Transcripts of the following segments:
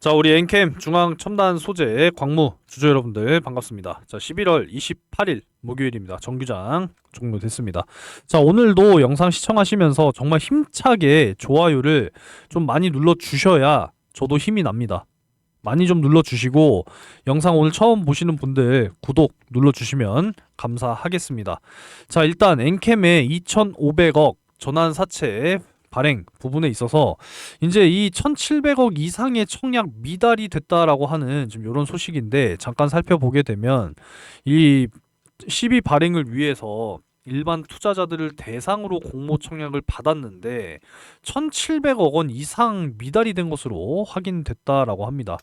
자, 우리 엔캠 중앙 첨단 소재 광무 주주 여러분들 반갑습니다. 자, 11월 28일 목요일입니다. 정규장 종료됐습니다. 자, 오늘도 영상 시청하시면서 정말 힘차게 좋아요를 좀 많이 눌러 주셔야 저도 힘이 납니다. 많이 좀 눌러 주시고 영상 오늘 처음 보시는 분들 구독 눌러 주시면 감사하겠습니다. 자, 일단 엔캠의 2,500억 전환 사채 발행 부분에 있어서 이제 이 1,700억 이상의 청약 미달이 됐다라고 하는 지금 이런 소식인데 잠깐 살펴보게 되면 이 시비 발행을 위해서 일반 투자자들을 대상으로 공모 청약을 받았는데 1,700억 원 이상 미달이 된 것으로 확인됐다라고 합니다.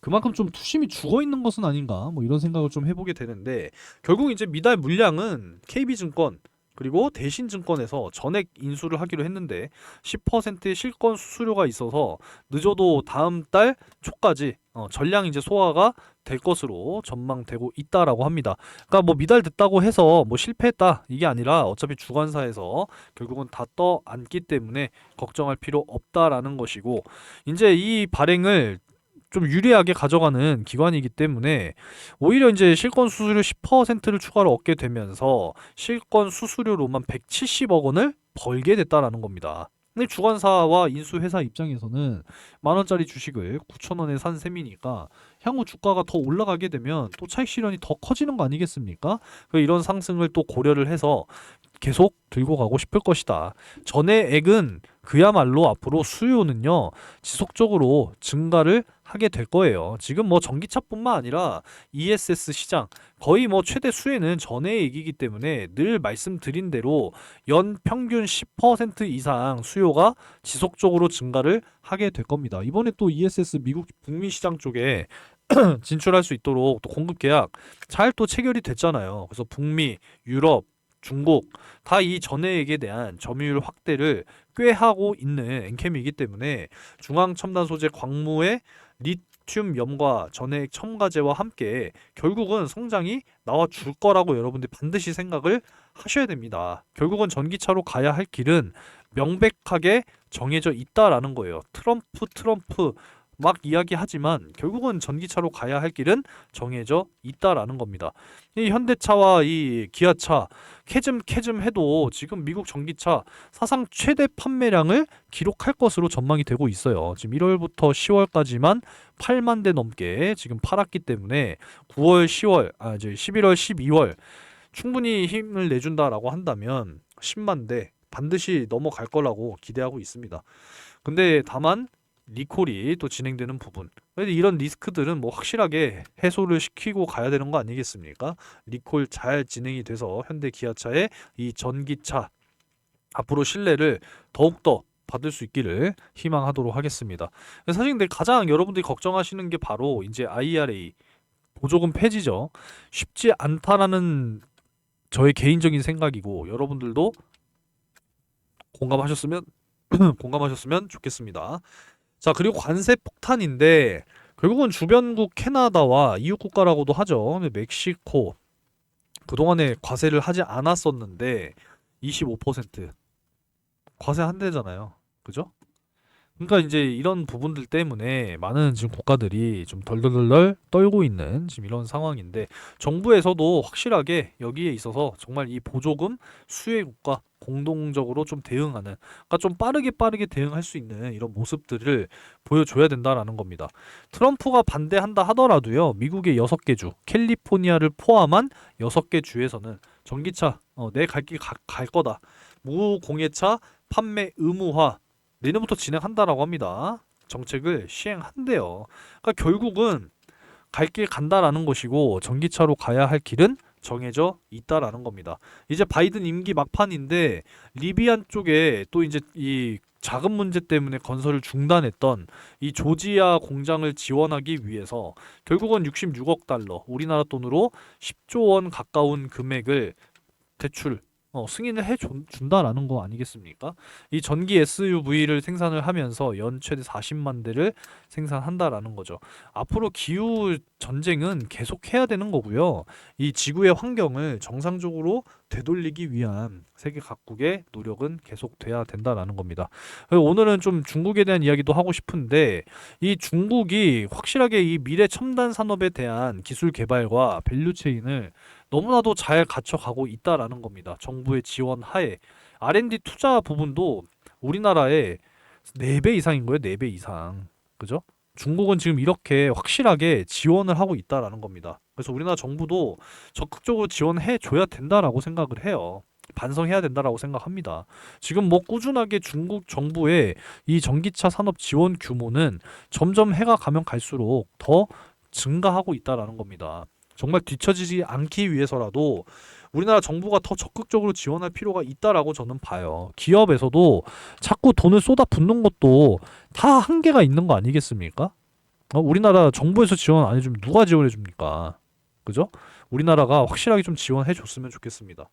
그만큼 좀 투심이 죽어 있는 것은 아닌가 뭐 이런 생각을 좀 해보게 되는데 결국 이제 미달 물량은 KB증권 그리고 대신증권에서 전액 인수를 하기로 했는데 10%의 실권 수수료가 있어서 늦어도 다음 달 초까지 어, 전량 이제 소화가 될 것으로 전망되고 있다라고 합니다. 그러니까 뭐 미달됐다고 해서 뭐 실패했다 이게 아니라 어차피 주관사에서 결국은 다떠 앉기 때문에 걱정할 필요 없다라는 것이고 이제 이 발행을 좀 유리하게 가져가는 기관이기 때문에 오히려 이제 실권 수수료 10%를 추가로 얻게 되면서 실권 수수료로만 170억 원을 벌게 됐다라는 겁니다. 근데 주관사와 인수회사 입장에서는 만 원짜리 주식을 9천 원에 산 셈이니까 향후 주가가 더 올라가게 되면 또 차익 실현이 더 커지는 거 아니겠습니까? 그 이런 상승을 또 고려를 해서 계속 들고 가고 싶을 것이다. 전액은 그야말로 앞으로 수요는요 지속적으로 증가를 하게 될 거예요. 지금 뭐 전기차뿐만 아니라 ESS 시장 거의 뭐 최대 수혜는 전해이기 때문에 늘 말씀드린 대로 연 평균 10% 이상 수요가 지속적으로 증가를 하게 될 겁니다. 이번에 또 ESS 미국 북미 시장 쪽에 진출할 수 있도록 또 공급 계약 잘 또 체결이 됐잖아요. 그래서 북미, 유럽, 중국 다 이 전해액에 대한 점유율 확대를 꾀하고 있는 엔캠이기 때문에 중앙 첨단 소재 광무의 리튬 염과 전해액 첨가제와 함께 결국은 성장이 나와 줄 거라고 여러분들이 반드시 생각을 하셔야 됩니다. 결국은 전기차로 가야 할 길은 명백하게 정해져 있다라는 거예요. 트럼프 트럼프 막 이야기하지만 결국은 전기차로 가야 할 길은 정해져 있다라는 겁니다. 이 현대차와 이 기아차 캐즘 캐즘 해도 지금 미국 전기차 사상 최대 판매량을 기록할 것으로 전망이 되고 있어요. 지금 1월부터 10월까지만 8만 대 넘게 지금 팔았기 때문에 9월, 10월, 아 이제 11월, 12월 충분히 힘을 내준다라고 한다면 10만 대 반드시 넘어갈 거라고 기대하고 있습니다. 근데 다만 리콜이 또 진행되는 부분. 이런 리스크들은 뭐 확실하게 해소를 시키고 가야 되는 거 아니겠습니까? 리콜 잘 진행이 돼서 현대 기아차의 이 전기차 앞으로 신뢰를 더욱더 받을 수 있기를 희망하도록 하겠습니다. 사실 근데 가장 여러분들이 걱정하시는 게 바로 이제 IRA 보조금 폐지죠. 쉽지 않다라는 저의 개인적인 생각이고 여러분들도 공감하셨으면 공감하셨으면 좋겠습니다. 자, 그리고 관세 폭탄인데 결국은 주변국 캐나다와 이웃 국가라고도 하죠. 멕시코 그동안에 과세를 하지 않았었는데 25% 과세 한대잖아요. 그죠? 그러니까 이제 이런 부분들 때문에 많은 지금 국가들이 좀 덜덜덜덜 떨고 있는 지금 이런 상황인데 정부에서도 확실하게 여기에 있어서 정말 이 보조금 수혜 국가 공동적으로 좀 대응하는 그러니까 좀 빠르게 빠르게 대응할 수 있는 이런 모습들을 보여줘야 된다라는 겁니다. 트럼프가 반대한다 하더라도요. 미국의 여섯 개 주, 캘리포니아를 포함한 여섯 개 주에서는 전기차 어, 내갈 길갈 거다. 무공해차 판매 의무화 내년부터 진행한다라고 합니다. 정책을 시행한대요. 그러니까 결국은 갈 길 간다라는 것이고 전기차로 가야 할 길은 정해져 있다라는 겁니다. 이제 바이든 임기 막판인데 리비안 쪽에 또 이제 이 자금 문제 때문에 건설을 중단했던 이 조지아 공장을 지원하기 위해서 결국은 66억 달러, 우리나라 돈으로 10조 원 가까운 금액을 대출 어, 승인을 해 준- 준다라는 거 아니겠습니까? 이 전기 SUV를 생산을 하면서 연 최대 40만 대를 생산한다라는 거죠. 앞으로 기후 전쟁은 계속 해야 되는 거고요. 이 지구의 환경을 정상적으로 되돌리기 위한 세계 각국의 노력은 계속돼야 된다라는 겁니다. 오늘은 좀 중국에 대한 이야기도 하고 싶은데 이 중국이 확실하게 이 미래 첨단 산업에 대한 기술 개발과 밸류 체인을 너무나도 잘 갖춰가고 있다라는 겁니다. 정부의 지원 하에 R&D 투자 부분도 우리나라의 4배 이상인 거예요. 4배 이상. 그죠? 중국은 지금 이렇게 확실하게 지원을 하고 있다라는 겁니다. 그래서 우리나라 정부도 적극적으로 지원해 줘야 된다라고 생각을 해요. 반성해야 된다라고 생각합니다. 지금 뭐 꾸준하게 중국 정부의 이 전기차 산업 지원 규모는 점점 해가 가면 갈수록 더 증가하고 있다라는 겁니다. 정말 뒤처지지 않기 위해서라도 우리나라 정부가 더 적극적으로 지원할 필요가 있다라고 저는 봐요. 기업에서도 자꾸 돈을 쏟아 붓는 것도 다 한계가 있는 거 아니겠습니까? 어, 우리나라 정부에서 지원 안 해주면 누가 지원해 줍니까? 그죠? 우리나라가 확실하게 좀 지원해 줬으면 좋겠습니다.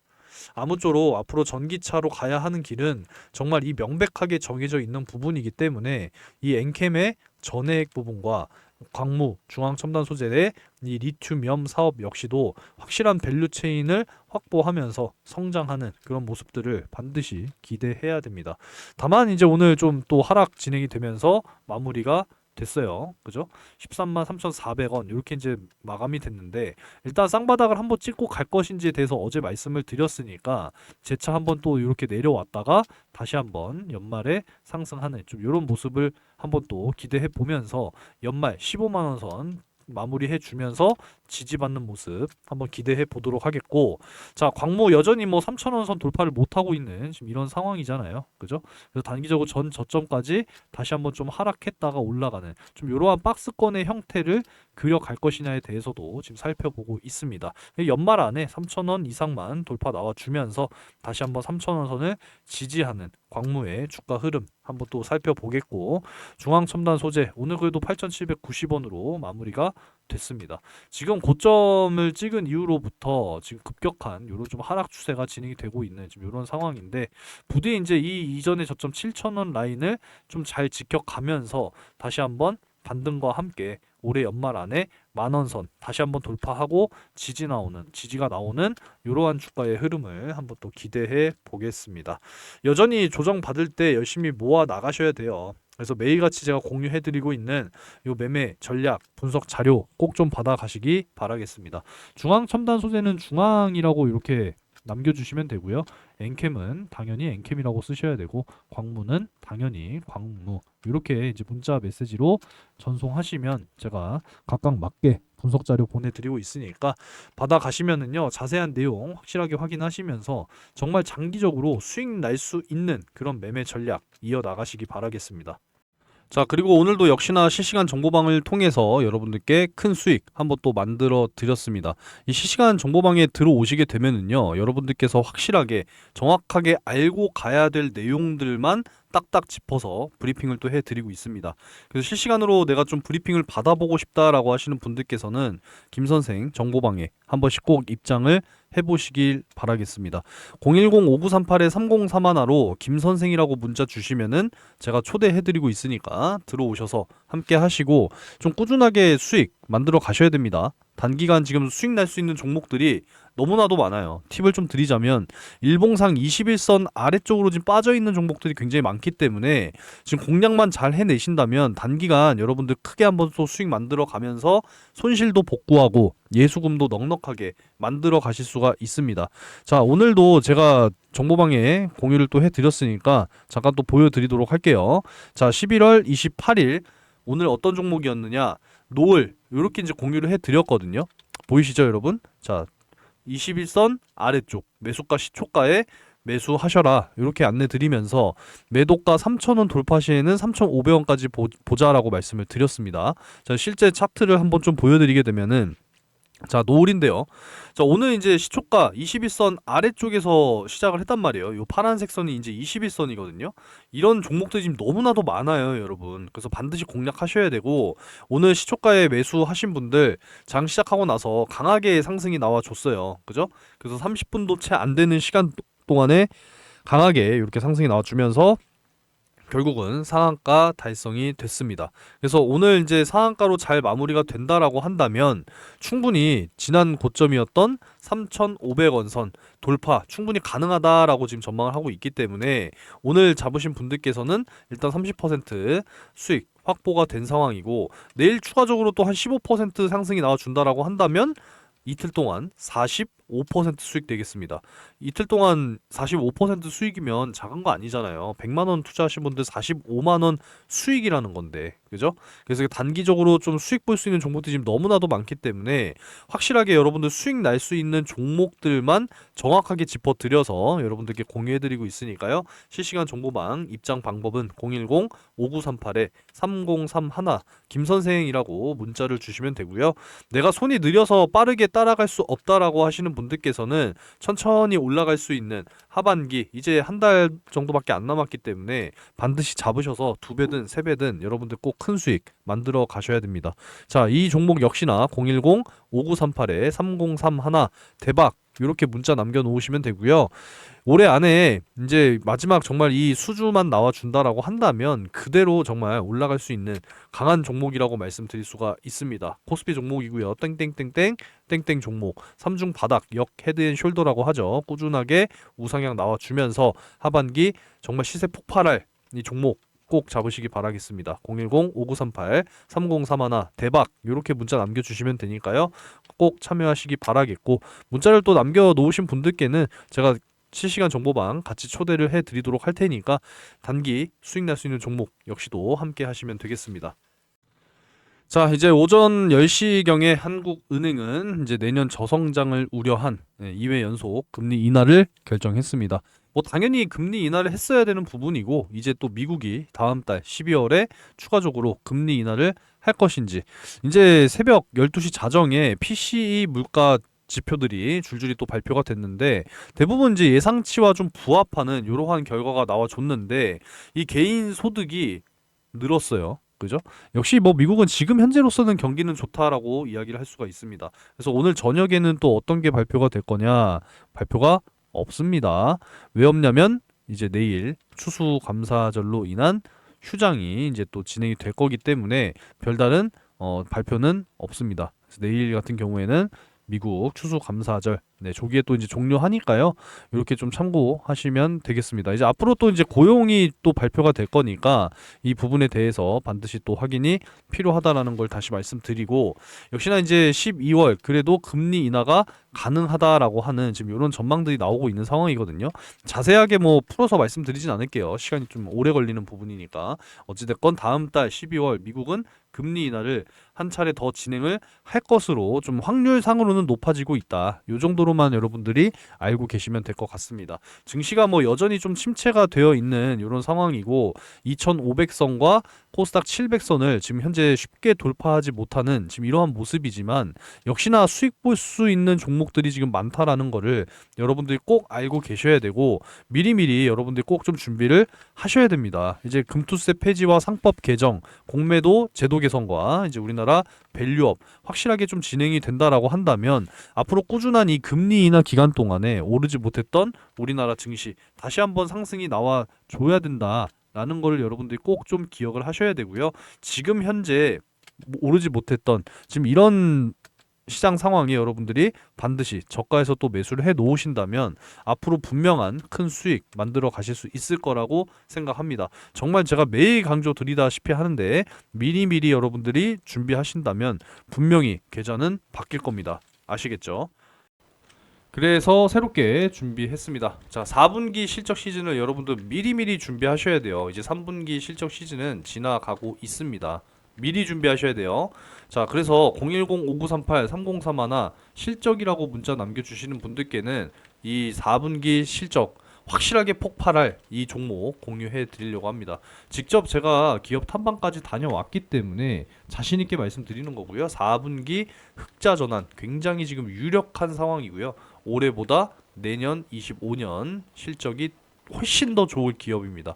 아무쪼록 앞으로 전기차로 가야 하는 길은 정말 이 명백하게 정해져 있는 부분이기 때문에 이 엔캠의 전해액 부분과 광무, 중앙 첨단 소재의 이 리튬염 사업 역시도 확실한 밸류 체인을 확보하면서 성장하는 그런 모습들을 반드시 기대해야 됩니다. 다만 이제 오늘 좀 또 하락 진행이 되면서 마무리가 됐어요. 그죠? 13만 3,400원 이렇게 이제 마감이 됐는데 일단 쌍바닥을 한번 찍고 갈 것인지에 대해서 어제 말씀을 드렸으니까 재차 한번 또 이렇게 내려왔다가 다시 한번 연말에 상승하는 좀 이런 모습을 한번 또 기대해 보면서 연말 15만 원 선 마무리해 주면서 지지받는 모습 한번 기대해 보도록 하겠고 자 광무 여전히 뭐 3,000원 선 돌파를 못 하고 있는 지금 이런 상황이잖아요. 그죠? 그래서 단기적으로 전 저점까지 다시 한번 좀 하락했다가 올라가는 좀 이러한 박스권의 형태를 그려갈 것이냐에 대해서도 지금 살펴보고 있습니다. 연말 안에 3,000원 이상만 돌파 나와 주면서 다시 한번 3,000원 선을 지지하는 광무의 주가 흐름 한번 또 살펴보겠고 중앙첨단 소재 오늘 그래도 8,790원으로 마무리가 됐습니다. 지금 고점을 찍은 이후로부터 지금 급격한 이런 좀 하락 추세가 진행이 되고 있는 지금 이런 상황인데 부디 이제 이 이전의 저점 7,000원 라인을 좀 잘 지켜가면서 다시 한번 반등과 함께 올해 연말 안에 만원선 다시 한번 돌파하고 지지 나오는 지지가 나오는 이러한 주가의 흐름을 한번 또 기대해 보겠습니다. 여전히 조정 받을 때 열심히 모아 나가셔야 돼요. 그래서 매일같이 제가 공유해드리고 있는 요 매매 전략 분석 자료 꼭 좀 받아 가시기 바라겠습니다. 중앙 첨단 소재는 중앙이라고 이렇게 남겨주시면 되고요. 엔캠은 당연히 엔캠이라고 쓰셔야 되고 광무는 당연히 광무 이렇게 이제 문자 메시지로 전송하시면 제가 각각 맞게 분석 자료 보내드리고 있으니까 받아 가시면은요 자세한 내용 확실하게 확인하시면서 정말 장기적으로 수익 날 수 있는 그런 매매 전략 이어 나가시기 바라겠습니다. 자 그리고 오늘도 역시나 실시간 정보방을 통해서 여러분들께 큰 수익 한번 또 만들어 드렸습니다. 이 실시간 정보방에 들어오시게 되면은요 여러분들께서 확실하게 정확하게 알고 가야 될 내용들만 딱딱 짚어서 브리핑을 또 해드리고 있습니다. 그래서 실시간으로 내가 좀 브리핑을 받아보고 싶다라고 하시는 분들께서는 김 선생 정보방에 한 번씩 꼭 입장을 해보시길 바라겠습니다. 010-5938-3031로 김 선생이라고 문자 주시면은 제가 초대해드리고 있으니까 들어오셔서 함께 하시고 좀 꾸준하게 수익 만들어 가셔야 됩니다. 단기간 지금 수익 날 수 있는 종목들이 너무나도 많아요. 팁을 좀 드리자면 일봉상 21선 아래쪽으로 지금 빠져 있는 종목들이 굉장히 많기 때문에 지금 공략만 잘 해내신다면 단기간 여러분들 크게 한번 또 수익 만들어 가면서 손실도 복구하고 예수금도 넉넉하게 만들어 가실 수가 있습니다. 자, 오늘도 제가 정보방에 공유를 또 해드렸으니까 잠깐 또 보여드리도록 할게요. 자, 11월 28일 오늘 어떤 종목이었느냐? 노을 이렇게 이제 공유를 해드렸거든요. 보이시죠, 여러분? 자, 21선 아래쪽 매수가 시초가에 매수하셔라 이렇게 안내 드리면서 매도가 3,000원 돌파 시에는 3,500원까지 보, 보자라고 말씀을 드렸습니다. 자, 실제 차트를 한번 좀 보여드리게 되면은 자 노을인데요. 자 오늘 이제 시초가 21선 아래쪽에서 시작을 했단 말이에요. 요 파란색 선이 이제 21선이거든요. 이런 종목들이 지금 너무나도 많아요, 여러분. 그래서 반드시 공략하셔야 되고 오늘 시초가에 매수하신 분들 장 시작하고 나서 강하게 상승이 나와 줬어요. 그죠? 그래서 30분도 채 안 되는 시간 동안에 강하게 이렇게 상승이 나와 주면서 결국은 상한가 달성이 됐습니다. 그래서 오늘 이제 상한가로 잘 마무리가 된다라고 한다면 충분히 지난 고점이었던 3,500원 선 돌파 충분히 가능하다라고 지금 전망을 하고 있기 때문에 오늘 잡으신 분들께서는 일단 30% 수익 확보가 된 상황이고 내일 추가적으로 또 한 15% 상승이 나와 준다라고 한다면 이틀 동안 45% 수익 되겠습니다. 이틀 동안 45% 수익이면 작은 거 아니잖아요. 100만 원 투자하신 분들 45만 원 수익이라는 건데. 그죠? 그래서 단기적으로 좀 수익 볼 수 있는 종목들이 지금 너무나도 많기 때문에 확실하게 여러분들 수익 날 수 있는 종목들만 정확하게 짚어 드려서 여러분들께 공유해 드리고 있으니까요. 실시간 정보방 입장 방법은 010-5938에 3031 김선생이라고 문자를 주시면 되고요. 내가 손이 느려서 빠르게 따라갈 수 없다라고 하시는 분들께서는 천천히 올라갈 수 있는 하반기 이제 한 달 정도밖에 안 남았기 때문에 반드시 잡으셔서 두 배든 세 배든 여러분들 꼭 큰 수익 만들어 가셔야 됩니다. 자, 이 종목 역시나 010 5938에 3031 대박 이렇게 문자 남겨 놓으시면 되고요. 올해 안에 이제 마지막 정말 이 수주만 나와 준다라고 한다면 그대로 정말 올라갈 수 있는 강한 종목이라고 말씀드릴 수가 있습니다. 코스피 종목이고요. 땡땡땡땡 땡땡 종목 삼중 바닥 역 헤드앤숄더라고 하죠. 꾸준하게 우상향 나와 주면서 하반기 정말 시세 폭발할 이 종목 꼭 잡으시기 바라겠습니다. 010-5938-3031 대박 이렇게 문자 남겨주시면 되니까요. 꼭 참여하시기 바라겠고 문자를 또 남겨 놓으신 분들께는 제가 실시간 정보방 같이 초대를 해 드리도록 할 테니까 단기 수익 날 수 있는 종목 역시도 함께 하시면 되겠습니다. 자, 이제 오전 10시경에 한국은행은 이제 내년 저성장을 우려한 2회 연속 금리 인하를 결정했습니다. 뭐 당연히 금리 인하를 했어야 되는 부분이고 이제 또 미국이 다음 달 12월에 추가적으로 금리 인하를 할 것인지 이제 새벽 12시 자정에 PCE 물가 지표들이 줄줄이 또 발표가 됐는데 대부분 이제 예상치와 좀 부합하는 이러한 결과가 나와줬는데 이 개인 소득이 늘었어요. 그죠? 역시 뭐 미국은 지금 현재로서는 경기는 좋다라고 이야기를 할 수가 있습니다. 그래서 오늘 저녁에는 또 어떤 게 발표가 될 거냐? 발표가 없습니다. 왜 없냐면 이제 내일 추수감사절로 인한 휴장이 이제 또 진행이 될 거기 때문에 별다른 어, 발표는 없습니다. 그래서 내일 같은 경우에는 미국 추수감사절 네, 조기에 또 이제 종료하니까요. 이렇게 좀 참고하시면 되겠습니다. 이제 앞으로 또 이제 고용이 또 발표가 될 거니까 이 부분에 대해서 반드시 또 확인이 필요하다라는 걸 다시 말씀드리고 역시나 이제 12월 그래도 금리 인하가 가능하다라고 하는 지금 이런 전망들이 나오고 있는 상황이거든요. 자세하게 뭐 풀어서 말씀드리진 않을게요. 시간이 좀 오래 걸리는 부분이니까 어찌됐건 다음 달 12월 미국은 금리 인하를 한 차례 더 진행을 할 것으로 좀 확률상으로는 높아지고 있다. 요 정도로 만 여러분들이 알고 계시면 될 것 같습니다. 증시가 뭐 여전히 좀 침체가 되어 있는 이런 상황이고 2,500선과 코스닥 700선을 지금 현재 쉽게 돌파하지 못하는 지금 이러한 모습이지만 역시나 수익 볼 수 있는 종목들이 지금 많다라는 거를 여러분들이 꼭 알고 계셔야 되고 미리미리 여러분들이 꼭 좀 준비를 하셔야 됩니다. 이제 금투세 폐지와 상법 개정, 공매도 제도 개선과 이제 우리나라 밸류업 확실하게 좀 진행이 된다라고 한다면 앞으로 꾸준한 이 금리 인하 기간 동안에 오르지 못했던 우리나라 증시 다시 한번 상승이 나와 줘야 된다 라는 걸 여러분들이 꼭 좀 기억을 하셔야 되고요. 지금 현재 뭐 오르지 못했던 지금 이런 시장 상황에 여러분들이 반드시 저가에서 또 매수를 해 놓으신다면 앞으로 분명한 큰 수익 만들어 가실 수 있을 거라고 생각합니다. 정말 제가 매일 강조 드리다시피 하는데 미리미리 여러분들이 준비하신다면 분명히 계좌는 바뀔 겁니다. 아시겠죠? 그래서 새롭게 준비했습니다. 자, 4분기 실적 시즌을 여러분들 미리미리 준비하셔야 돼요. 이제 3분기 실적 시즌은 지나가고 있습니다. 미리 준비하셔야 돼요. 자, 그래서 010-5938-3031 실적이라고 문자 남겨주시는 분들께는 이 4분기 실적 확실하게 폭발할 이 종목 공유해 드리려고 합니다. 직접 제가 기업 탐방까지 다녀왔기 때문에 자신 있게 말씀드리는 거고요. 4분기 흑자 전환 굉장히 지금 유력한 상황이고요. 올해보다 내년 25년 실적이 훨씬 더 좋을 기업입니다.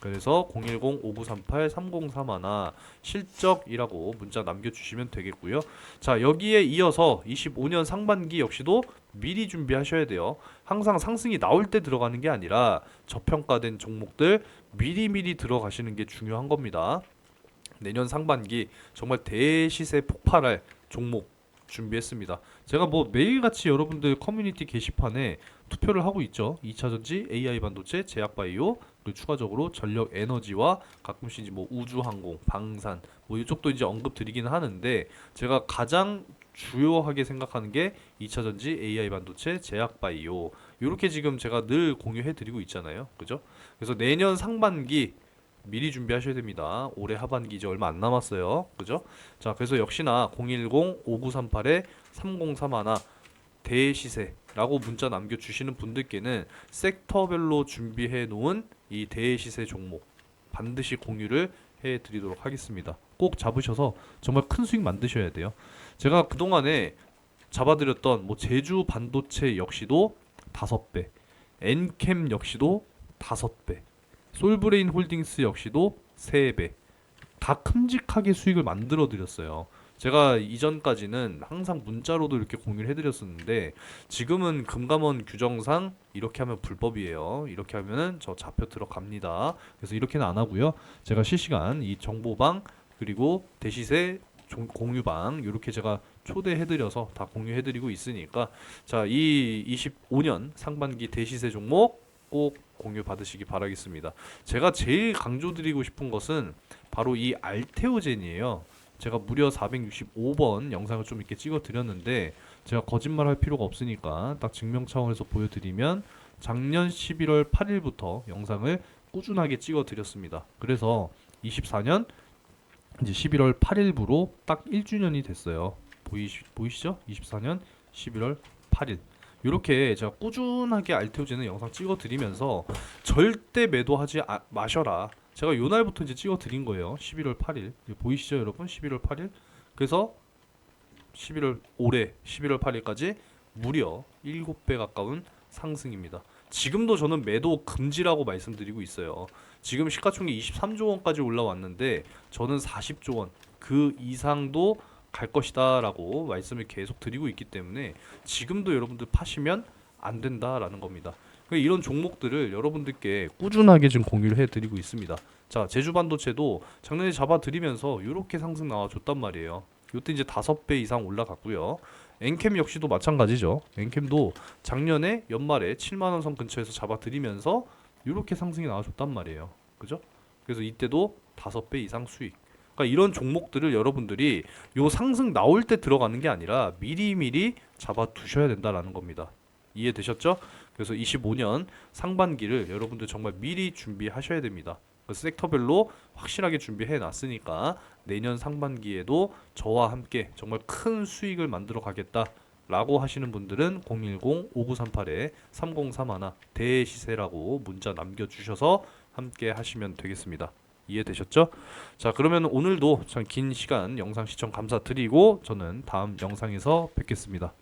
그래서 010-5938-3031 실적이라고 문자 남겨주시면 되겠고요. 자 여기에 이어서 25년 상반기 역시도 미리 준비하셔야 돼요. 항상 상승이 나올 때 들어가는 게 아니라 저평가된 종목들 미리미리 들어가시는 게 중요한 겁니다. 내년 상반기 정말 대시세 폭발할 종목 준비했습니다. 제가 뭐 매일같이 여러분들 커뮤니티 게시판에 투표를 하고 있죠. 2차전지, AI 반도체, 제약바이오, 그리고 추가적으로 전력 에너지와 가끔씩 이제 뭐 우주항공, 방산 뭐 이쪽도 이제 언급 드리기는 하는데 제가 가장 주요하게 생각하는 게 2차 전지, AI 반도체, 제약 바이오 이렇게 지금 제가 늘 공유해 드리고 있잖아요. 그죠? 그래서 내년 상반기 미리 준비하셔야 됩니다. 올해 하반기 이제 얼마 안 남았어요. 그죠? 자, 그래서 역시나 010-5938-3031 대시세라고 문자 남겨주시는 분들께는 섹터별로 준비해 놓은 이 대시세 종목 반드시 공유를 해 드리도록 하겠습니다. 꼭 잡으셔서 정말 큰 수익 만드셔야 돼요. 제가 그동안에 잡아드렸던 뭐 제주 반도체 역시도 다섯 배, 엔캠 역시도 다섯 배, 솔브레인 홀딩스 역시도 3배. 다 큼직하게 수익을 만들어 드렸어요. 제가 이전까지는 항상 문자로도 이렇게 공유를 해드렸었는데 지금은 금감원 규정상 이렇게 하면 불법이에요. 이렇게 하면은 저 잡혀 들어갑니다. 그래서 이렇게는 안 하고요. 제가 실시간 이 정보방 그리고 대시세 종- 공유방 이렇게 제가 초대해드려서 다 공유해드리고 있으니까 자 이 25년 상반기 대시세 종목 꼭 공유 받으시기 바라겠습니다. 제가 제일 강조드리고 싶은 것은 바로 이 알테오젠이에요. 제가 무려 465번 영상을 좀 이렇게 찍어 드렸는데 제가 거짓말 할 필요가 없으니까 딱 증명 차원에서 보여드리면 작년 11월 8일부터 영상을 꾸준하게 찍어 드렸습니다. 그래서 24년 이제 11월 8일부로 딱 1주년이 됐어요. 보이시, 보이시죠? 24년 11월 8일. 이렇게 제가 꾸준하게 알테오제는 영상 찍어 드리면서 절대 매도하지 아- 마셔라. 제가 요 날부터 이제 찍어 드린 거예요. 11월 8일. 이거 보이시죠, 여러분? 11월 8일. 그래서 11월 올해 11월 8일까지 무려 7배 가까운 상승입니다. 지금도 저는 매도 금지라고 말씀드리고 있어요. 지금 시가총액 23조 원까지 올라왔는데 저는 40조 원 그 이상도 갈 것이다라고 말씀을 계속 드리고 있기 때문에 지금도 여러분들 파시면 안 된다라는 겁니다. 그러니까 이런 종목들을 여러분들께 꾸준하게 지금 공유를 해드리고 있습니다. 자 제주 반도체도 작년에 잡아드리면서 이렇게 상승 나와줬단 말이에요. 이때 이제 다섯 배 이상 올라갔고요. 엔캠 역시도 마찬가지죠. 엔캠도 작년에 연말에 7만 원선 근처에서 잡아드리면서 이렇게 상승이 나와줬단 말이에요. 그죠? 그래서 이때도 다섯 배 이상 수익. 그러니까 이런 종목들을 여러분들이 요 상승 나올 때 들어가는 게 아니라 미리미리 잡아 두셔야 된다라는 겁니다. 이해되셨죠? 그래서 25년 상반기를 여러분들 정말 미리 준비하셔야 됩니다. 그 섹터별로 확실하게 준비해 놨으니까 내년 상반기에도 저와 함께 정말 큰 수익을 만들어 가겠다 라고 하시는 분들은 010-5938-3031 대시세라고 문자 남겨주셔서 함께 하시면 되겠습니다. 이해되셨죠? 자 그러면 오늘도 참 긴 시간 영상 시청 감사드리고 저는 다음 영상에서 뵙겠습니다.